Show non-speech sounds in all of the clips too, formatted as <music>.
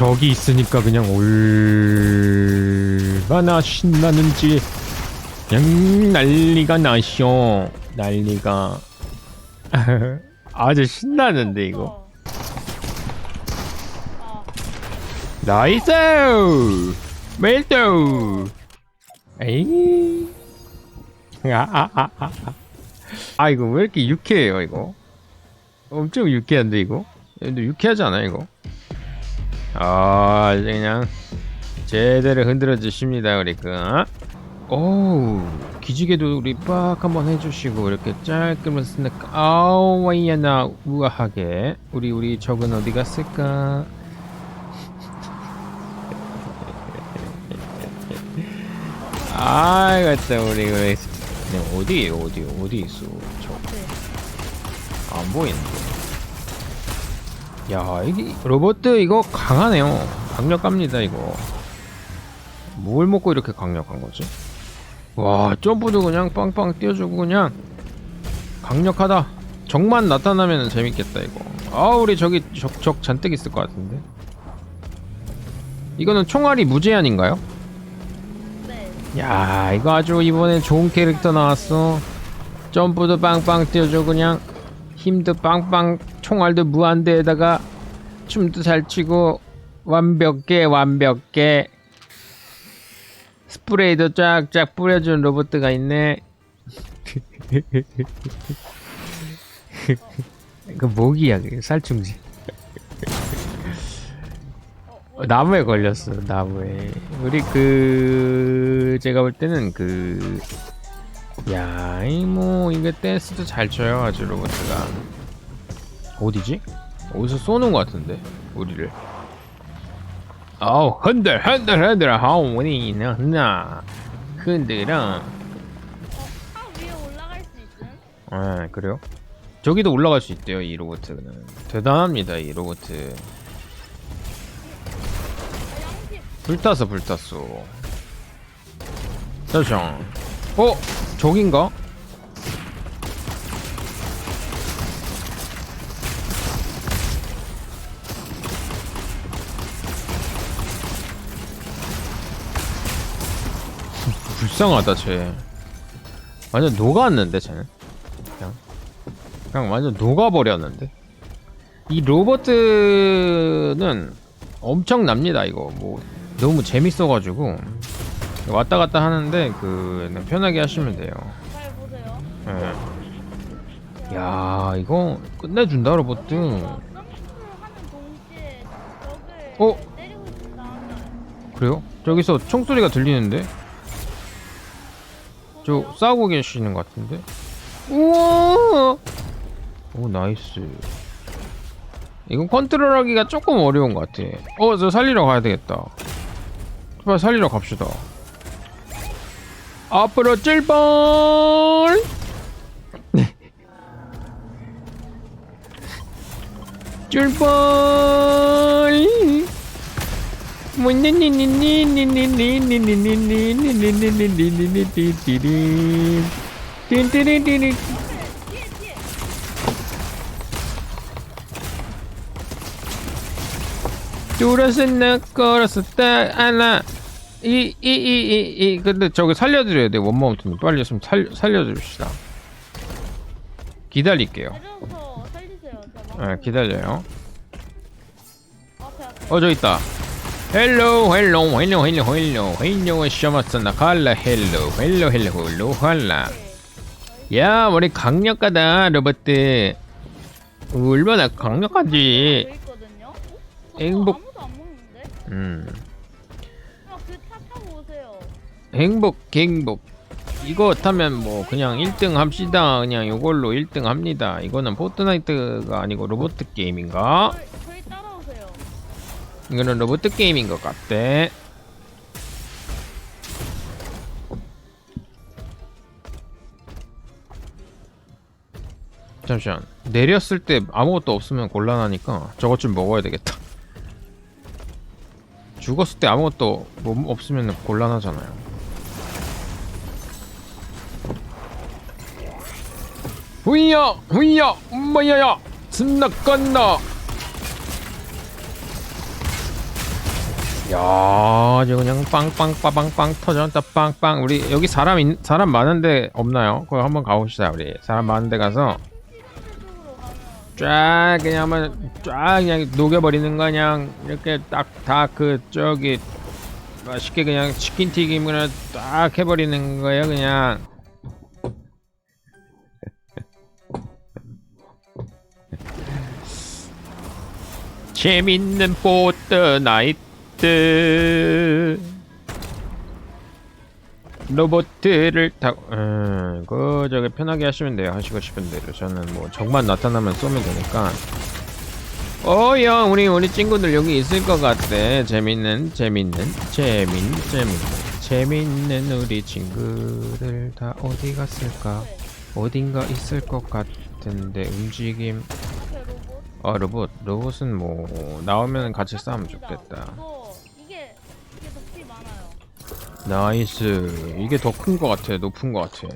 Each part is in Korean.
적이 있으니까 그냥 얼마나 신나는지. 그냥 난리가 나쇼 난리가. <laughs> 아주 신나는데 이거. 아, 나이스! 멜도! 에이. 아아아아 아, 아. 아, 이거 왜 이렇게 유쾌해요 이거? 엄청 유쾌한데 이거? 근데 유쾌하지 않아 이거 아 이제 그냥 제대로 흔들어 주십니다 우리 그 오우 기지개도 우리 빡 한번 해주시고 이렇게 짧게만 쓰니까 아우 와이야나 우아하게. 우리 우리 적은 어디 갔을까? 아 맞다 우리 그래 그냥 어디 어디 어디 있어 저안 보이는데 야 이게 로봇 이거 강하네요. 강력합니다 이거. 뭘 먹고 이렇게 강력한 거지? 와 점프도 그냥 빵빵 뛰어주고 그냥 강력하다. 적만 나타나면 재밌겠다 이거. 아 우리 저기 적, 적 잔뜩 있을 것 같은데. 이거는 총알이 무제한인가요? 네. 야 이거 아주 이번에 좋은 캐릭터 나왔어. 점프도 빵빵 뛰어줘 그냥 힘도 빵빵 총알도 무한대에다가 춤도 잘 추고 완벽해 완벽해. 스프레이도 쫙쫙 뿌려주는 로봇가 있네. 그 모기야 그 살충제 어, 나무에 걸렸어 나무에. 우리 그 제가 볼 때는 그 야, 이뭐 이게 댄스도 잘 춰요 아주 로봇가 어디지? 어디서 쏘는 것 같은데 우리를 아우 흔들 흔들 흔들 우리 나 흔들어 어, 있음? 아 그래요? 저기도 올라갈 수 있대요 이 로봇은 대단합니다 이 로봇 아. 불탔어 불탔어 짜잔 어? 저긴가? <laughs> 불쌍하다 쟤. 완전 녹았는데 쟤는? 그냥? 그냥 완전 녹아버렸는데? 이 로버트는 엄청납니다 이거. 뭐 너무 재밌어가지고 왔다 갔다 하는데 그 편하게 하시면 돼요. 잘 보세요. 예. 야 이거 끝내준다 로봇. 점프를 하는 동시에 적을 어? 때리고 있는 다음에 그래요? 저기서 총소리가 들리는데? 저 싸우고 계시는 것 같은데? 우와! 오 나이스. 이건 컨트롤하기가 조금 어려운 것 같아. 어, 저 살리러 가야 되겠다. 빨리 살리러 갑시다. 앞으로 찔벌! 찔벌! 띠띠리띠리. 뚫어서 나 걸어서 딱 하나 이 이 이 이 이 근데 저기 살려드려야 돼 원마운트님 빨리 좀 살, 살려줍시다 기다릴게요 내려서 살리세요. 제가 네, 기다려요 앞에 앞에. 어 저기 있다 헬로 헬로 헬로 헬로 헬로 헬로 샤마스나 칼라 헬로 헬로 헬로 헬로 할라 야 우리 강력하다 로봇들 얼마나 강력하지 돼 있거든요. 어? 행복- 아무도 안 먹는데? 음. 행복 행복. 이거 타면 뭐 그냥 1등 합시다. 그냥 이걸로 1등 합니다. 이거는 포트나이트가 아니고 로봇 게임인가. 이거는 로봇 게임인 것 같대 잠시만. 내렸을 때 아무것도 없으면 곤란하니까 저것 좀 먹어야 되겠다. <laughs> 죽었을 때 아무것도 뭐 없으면 곤란하잖아요 후이야 후이야 엄마야야 스나간다 야, 이제 그냥 빵빵 빠방빵 터졌다 빵빵. 우리 여기 사람 있, 사람 많은데 없나요? 거기 한번 가봅시다 우리. 사람 많은데 가서 쫙 그냥 한번 쫙 그냥 녹여버리는 거 그냥 이렇게 딱 다 그 저기 맛있게 그냥 치킨 튀김을 딱 해버리는 거예요 그냥. 재밌는 포트 나이트. 로봇을 타고 음, 그 저기 편하게 하시면 돼요. 하시고 싶은 대로. 저는 뭐 적만 나타나면 쏘면 되니까. 어형 우리 우리 친구들 여기 있을 것 같대 재밌는 재밌는 재밌는 재밌는 재밌는 우리 친구들 다 어디 갔을까? 네. 어딘가 있을 것 같은데 움직임 이렇게 로봇 어 로봇 로봇은 뭐 나오면 같이 싸우면 좋겠다. 나이스. 이게 더큰것 같아 높은 것 같아.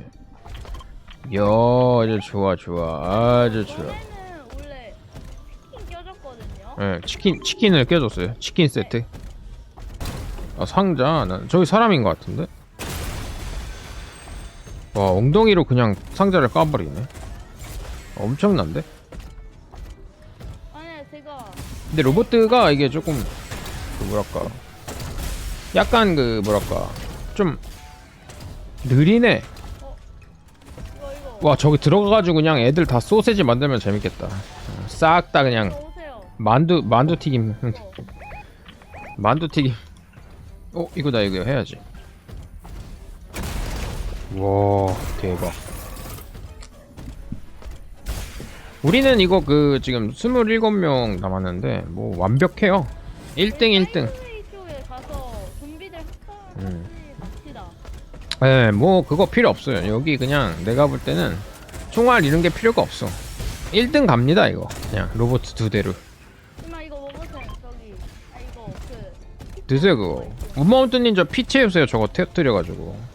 이야 아주 좋아 좋아 아주 좋아. 원래는. 예 치킨 치킨을 껴줬어요. 치킨 세트. 아 상자? 난 저기 사람인 것 같은데? 와 엉덩이로 그냥 상자를 까버리네. 엄청난데 근데 로봇가 이게 조금 그 뭐랄까? 약간 그 뭐랄까? 좀 느리네. 와 저기 들어가가지고 그냥 애들 다 소세지 만들면 재밌겠다. 싹 다 그냥. 만두 만두 튀김. 만두 튀김. 어 이거 나 이거 해야지. 와 대박 우리는 이거 그 지금 27명 남았는데 뭐 완벽해요 1등 1등 사이드웨이 쪽에 가서 좀비들 흑사같이 음. 갑시다. 예, 뭐 그거 필요 없어요. 여기 그냥 내가 볼 때는 총알 이런 게 필요가 없어. 1등 갑니다 이거. 그냥 로봇 두 대로 이마 이거 먹으세요. 저기 아 이거 그 드세요 그거. 우마운트님 저 피 채우세요. 저거 터뜨려가지고.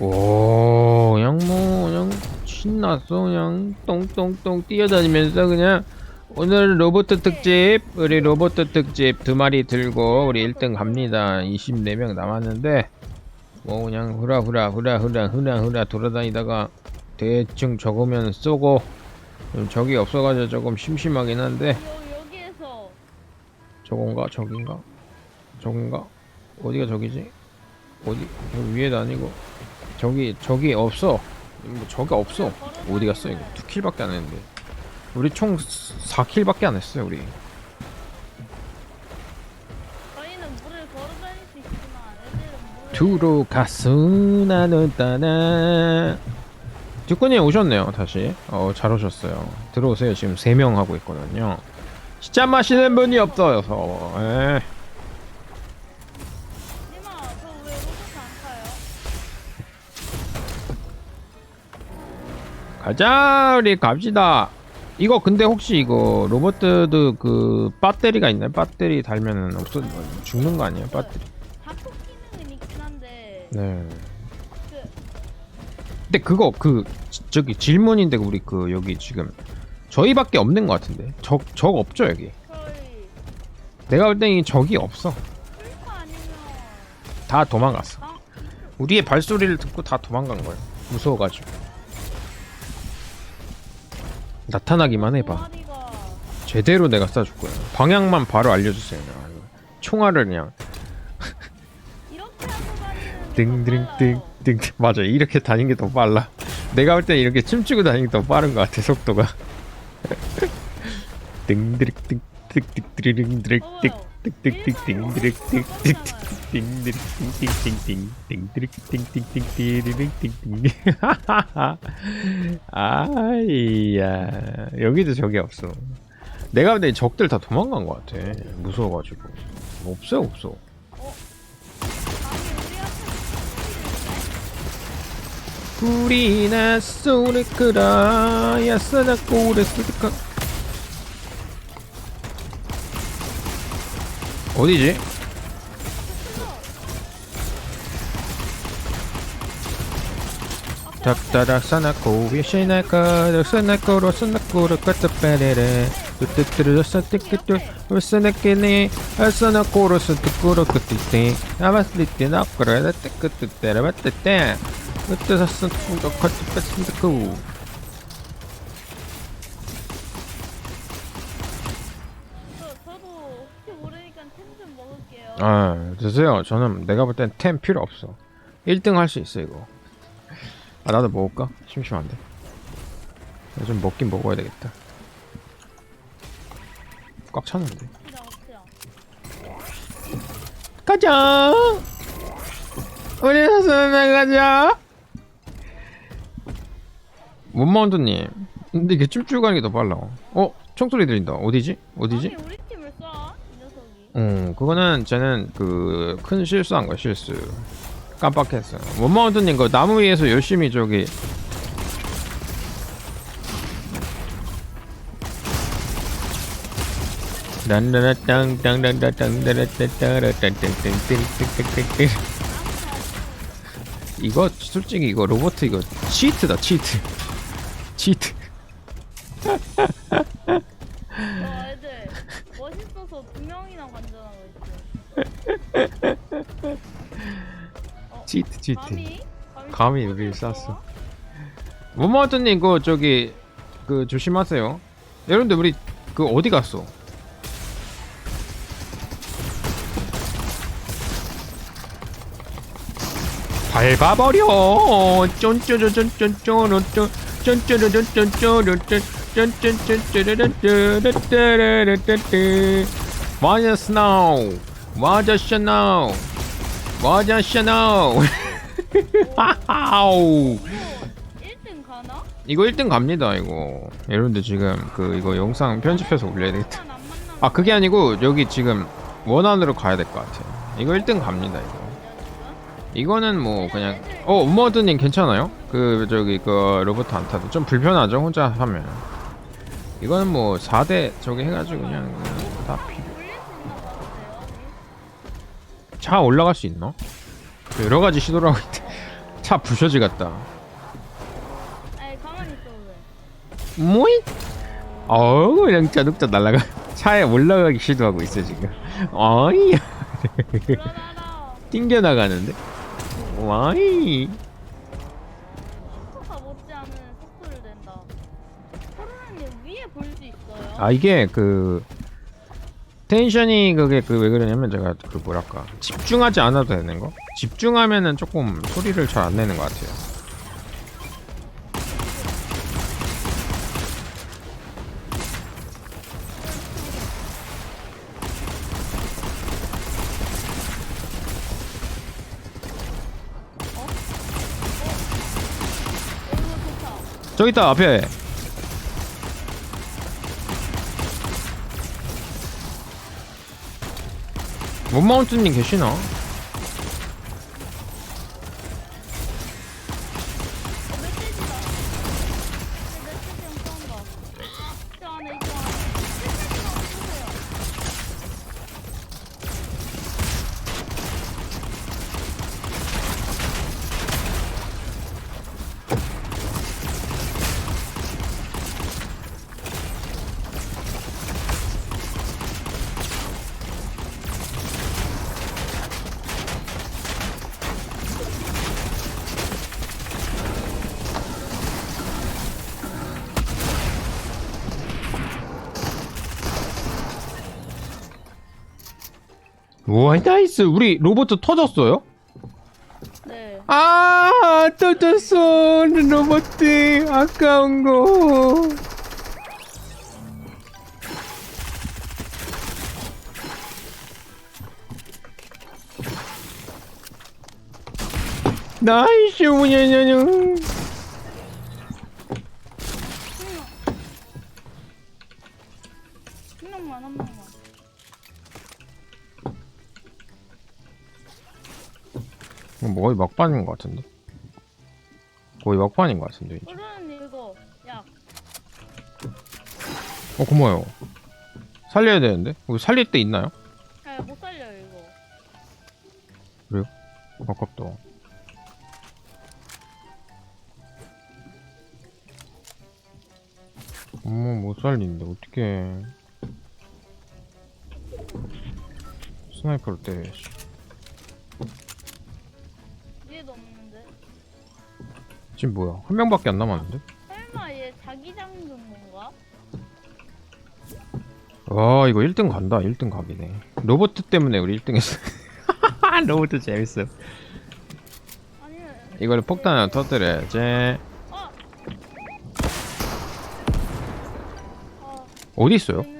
오, 그냥 뭐 그냥 신났어. 그냥 똥똥똥 뛰어다니면서 그냥 오늘 로봇 특집 우리 로봇 특집 두 마리 들고 우리 1등 갑니다. 24명 남았는데 뭐 그냥 후라후라 후라후라 후라후라 돌아다니다가 대충 적으면 쏘고 좀 적이 없어가지고 조금 심심하긴 한데 저건가? 저긴가? 저건가? 어디가 저기지? 어디? 위에도 아니고 저기 저기 없어. 뭐 저기 없어. 어디 갔어 이거? 두 킬밖에 안 했는데. 우리 총 4킬밖에 안 했어요 우리. 저희는 물을 걸어 다닐 수 있지만 애들은 물을 두루 가수나는 따나. 듀꾸님 오셨네요 다시. 어 잘 오셨어요. 들어오세요. 지금 3명 하고 있거든요. 진짜 마시는 분이 없어서 에. 가자 우리 갑시다. 이거 근데 혹시 이거 로버트도 그 배터리가 있나요? 배터리 달면은 없어 죽는 거 아니에요? 배터리? 기능은 있긴 한데 네. 그 근데 그거 그 지- 저기 질문인데 우리 그 여기 지금 저희밖에 없는 것 같은데? 적, 적 없죠 여기? 저희 내가 볼 땐 이 적이 없어. 아니면 다 도망갔어. 아 우리의 발소리를 듣고 다 도망간 거야 무서워가지고 나타나기만 해봐. 제대로 내가 쏴줄 거야. 방향만 바로 알려주세요 총알을 그냥. <laughs> 띵띵띵띵 맞아 이렇게 다니는 게 더 빨라. 내가 볼 때 이렇게 춤추고 다니는 게 더 빠른 것 같아 속도가. <laughs> 띵드릭띵 띵 아이야. 여기도 저기 없어. 내가 근데 적들 다 도망간 것 같아. 무서워가지고. 없어 없어. 우리 나 소를 끌어 야스나 꼬를 쓰득한 어디지? 닥다닥 사나코 위시나카 사나코로 사나코로 까따빠레레 뚜뚜뚜루스 뚜뚜뚜 우스나끼니 아싸나 코로스 뚜꾸로 끄띠띠 아바스리띠 나꾸라다 뚜꾸뚜떼라 바뚜떼 으뜨사스 뚜꾸로 커트빠스 뚜꾸 아 드세요 저는 내가 볼 땐 템 필요 없어 1등 할 수 있어 이거 아 나도 먹을까? 심심한데 좀 먹긴 먹어야 되겠다 꽉 없어요. 가자 우리 사슴 나가자 원마운드님 근데 이게 춤추고 가는 게 더 빨라 어? 총소리 들린다 어디지? 어디지? 아니 우리 음, 그거는 저는 그 큰 실수한 거야 실수. 깜빡했어. 원마운트님 그 나무 위에서 열심히 저기 <laughs> 이거 솔직히 이거 로버트 이거 치트다 치트 치트 <laughs> 멋있어서 두 명이나 관전하고 있어. <laughs> 어, 치트 치트 감히? 감히 여기를 있어? 쐈어. 원마운트님 그 저기 그 조심하세요. 여러분들 우리 그 어디 갔어? 밟아버려. 쫀쪼쪼쫀쪼쪼쪼 쫀쪼쪼쫀쪼쪼 쫀쫀쫀 와자 스노우 와자 샤노우 와자 샤노우 아우 이거 1등 가나? 이거 1등 갑니다 이거. 여러분들 지금 그 이거 영상 편집해서 올려야 되겠다. 아 그게 아니고 여기 지금 원안으로 가야 될 것 같아 이거 1등 갑니다 이거. 이거는 뭐 그냥 어 엄머드님 괜찮아요? 그 저기 그 로봇 안 타도 좀 불편하죠? 혼자 하면 이거는 뭐 4대 저기 해가지고 그냥 다 필요. 차 올라갈 수 있나? 여러 가지 시도를 하고 있대 <laughs> 차 부셔지 같다? 뭐이? 어우 그냥 짜둑짜 날라가 차에 올라가기 시도하고 있어 지금 <laughs> 어이 불안하다. 튕겨 나가는데 와이 속도가 못지않은 속도를 낸다. 코로나님 위에 볼 수 있어요? 아 이게 그 텐션이 그게 그 왜 그러냐면 제가 그 뭐랄까 집중하지 않아도 되는 거 집중하면은 조금 소리를 잘 안 내는 것 같아요. 저기 있다 앞에 원마운트님 계시나? 우와 나이스 우리 로봇 터졌어요? 네. 아 터졌어 로봇 아까운 거 나이스 우냐냐냐 거의 막판인 것 같은데 거의 막판인 것 같은데 이제. 이거. 어 고마워요 살려야 되는데 여기 살릴 데 있나요? 아, 못 살려요 이거. 아깝다 어머 못 살리는데 어떻게 스나이퍼를 때려 씨. 위 지금 뭐야? 한 명밖에 안 남았는데? 설마 얘 자기장 준 건가? 와 이거 1등 간다. 1등 각이네. 로봇 때문에 우리 1등 했어. <laughs> 로봇 재밌어. 아니면 이거를 폭탄을 터뜨려야지 아! 아, 어디 있어요? 있는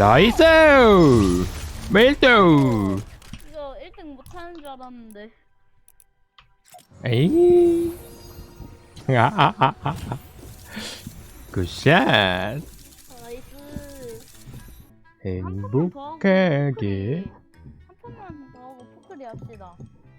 나이스! 멜도! 이거 1등 못하는 줄 알았는데. 에이. 아 아 아아 굿샷 아, 나이스. 행복하게. 한 판만 더 하고 포크리 합시다